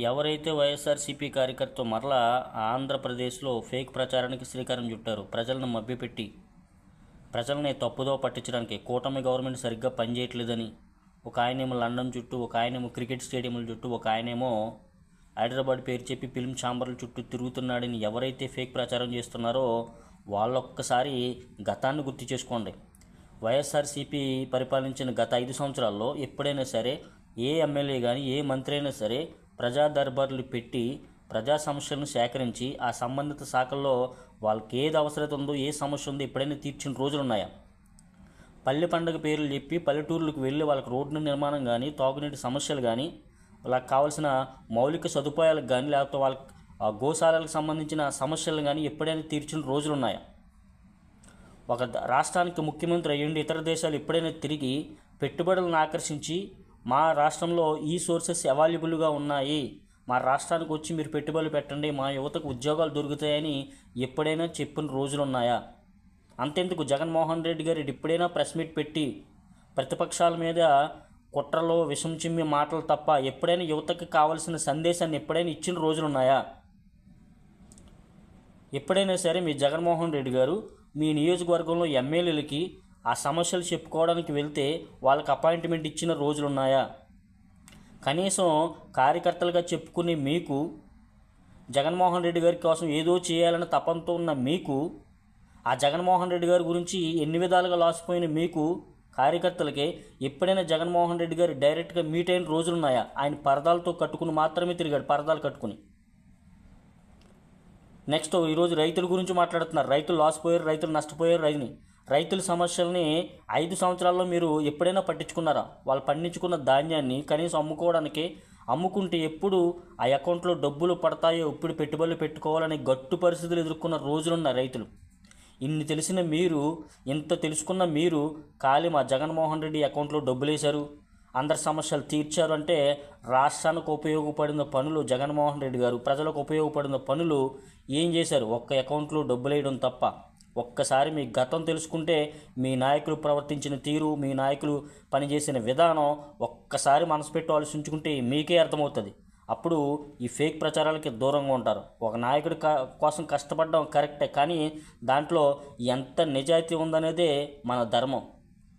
ఎవరైతే వైఎస్ఆర్సీపీ కార్యకర్త మరలా ఆంధ్రప్రదేశ్లో ఫేక్ ప్రచారానికి శ్రీకారం చుట్టారు ప్రజలను మభ్యపెట్టి ప్రజల్ని తప్పుదో పట్టించడానికి కూటమి గవర్నమెంట్ సరిగ్గా పనిచేయట్లేదని ఒక ఆయనేమో లండన్ చుట్టూ ఒక ఆయనేమో క్రికెట్ స్టేడియంల చుట్టూ ఒక ఆయనేమో హైదరాబాద్ పేరు చెప్పి ఫిల్మ్ ఛాంబర్ల చుట్టూ తిరుగుతున్నాడని ఎవరైతే ఫేక్ ప్రచారం చేస్తున్నారో వాళ్ళొక్కసారి గతాన్ని గుర్తు చేసుకోండి. వైఎస్ఆర్సీపీ పరిపాలించిన గత ఐదు సంవత్సరాల్లో ఎప్పుడైనా సరే ఏ ఎమ్మెల్యే కానీ ఏ మంత్రి అయినా సరే ప్రజా దర్బార్లు పెట్టి ప్రజా సమస్యలను సేకరించి ఆ సంబంధిత శాఖల్లో వాళ్ళకి ఏది అవసరత ఉందో ఏ సమస్య ఉందో ఎప్పుడైనా తీర్చిన రోజులు ఉన్నాయా? పల్లె పండుగ పేర్లు చెప్పి పల్లెటూర్లకు వెళ్ళి వాళ్ళకి రోడ్డు నిర్మాణం కానీ తాగునీటి సమస్యలు కానీ వాళ్ళకి కావాల్సిన మౌలిక సదుపాయాలకు కానీ లేకపోతే వాళ్ళ గోశాలకు సంబంధించిన సమస్యలు కానీ ఎప్పుడైనా తీర్చిన రోజులు ఉన్నాయా? ఒక రాష్ట్రానికి ముఖ్యమంత్రి అయ్యండి ఇతర దేశాలు ఎప్పుడైనా తిరిగి పెట్టుబడులను ఆకర్షించి మా రాష్ట్రంలో ఈ సోర్సెస్ అవైలబుల్గా ఉన్నాయి. మా రాష్ట్రానికి వచ్చి మీరు పెట్టుబడులు పెట్టండి. మా యువతకు ఉద్యోగాలు దొరుకుతాయని ఎప్పుడైనా చెప్పిన రోజులు ఉన్నాయా అంతెందుకు? జగన్మోహన్ రెడ్డి గారు ఎప్పుడైనా ప్రెస్ మీట్ పెట్టి ప్రతిపక్షాల మీద కుట్రలో విషం చిమ్మి మాటలు తప్ప ఎప్పుడైనా యువతకు కావలసిన సందేశాన్ని ఎప్పుడైనా ఇచ్చిన రోజులు ఉన్నాయా ఎప్పుడైనా సరే మీ జగన్మోహన్ రెడ్డి గారు మీ నియోజకవర్గంలో ఎమ్మెల్యేలకి ఆ సమస్యలు చెప్పుకోవడానికి వెళ్తే వాళ్ళకి అపాయింట్మెంట్ ఇచ్చిన రోజులు ఉన్నాయా కనీసం కార్యకర్తలుగా చెప్పుకునే మీకు జగన్మోహన్ రెడ్డి గారి కోసం ఏదో చేయాలని తపంతో ఉన్న మీకు ఆ జగన్మోహన్ రెడ్డి గారి గురించి ఎన్ని విధాలుగా లాసిపోయిన మీకు కార్యకర్తలకి ఎప్పుడైనా జగన్మోహన్ రెడ్డి గారు డైరెక్ట్గా మీట్ అయిన రోజులు ఉన్నాయా ఆయన పరదాలతో కట్టుకుని మాత్రమే తిరిగాడు పరదాలు కట్టుకుని. నెక్స్ట్ ఈరోజు రైతుల గురించి మాట్లాడుతున్నారు. రైతులు లాస్ పోయారు రైతులు నష్టపోయారు రైతుని. రైతుల సమస్యల్ని ఐదు సంవత్సరాల్లో మీరు ఎప్పుడైనా పట్టించుకున్నారా? వాళ్ళు పండించుకున్న ధాన్యాన్ని కనీసం అమ్ముకోవడానికి అమ్ముకుంటే ఎప్పుడు ఆ అకౌంట్లో డబ్బులు పడతాయో ఎప్పుడు పెట్టుబడులు పెట్టుకోవాలని గట్టు పరిస్థితులు ఎదుర్కొన్న రోజులున్న రైతులు. ఇన్ని తెలిసిన మీరు ఇంత తెలుసుకున్న మీరు ఖాళీ మా జగన్మోహన్ రెడ్డి అకౌంట్లో డబ్బులు వేశారు అందరి సమస్యలు తీర్చారు అంటే రాష్ట్రానికి ఉపయోగపడిన పనులు జగన్మోహన్ రెడ్డి గారు ప్రజలకు ఉపయోగపడిన పనులు ఏం చేశారు? ఒక్క అకౌంట్లో డబ్బులు వేయడం తప్ప. ఒక్కసారి మీ గతం తెలుసుకుంటే మీ నాయకులు ప్రవర్తించిన తీరు మీ నాయకులు పనిచేసిన విధానం ఒక్కసారి మనసు పెట్టి ఆలోచించుకుంటే మీకే అర్థమవుతుంది. అప్పుడు ఈ ఫేక్ ప్రచారాలకి దూరంగా ఉంటారు. ఒక నాయకుడి కోసం కష్టపడడం కరెక్టే కానీ దాంట్లో ఎంత నిజాయితీ ఉందనేదే మన ధర్మం.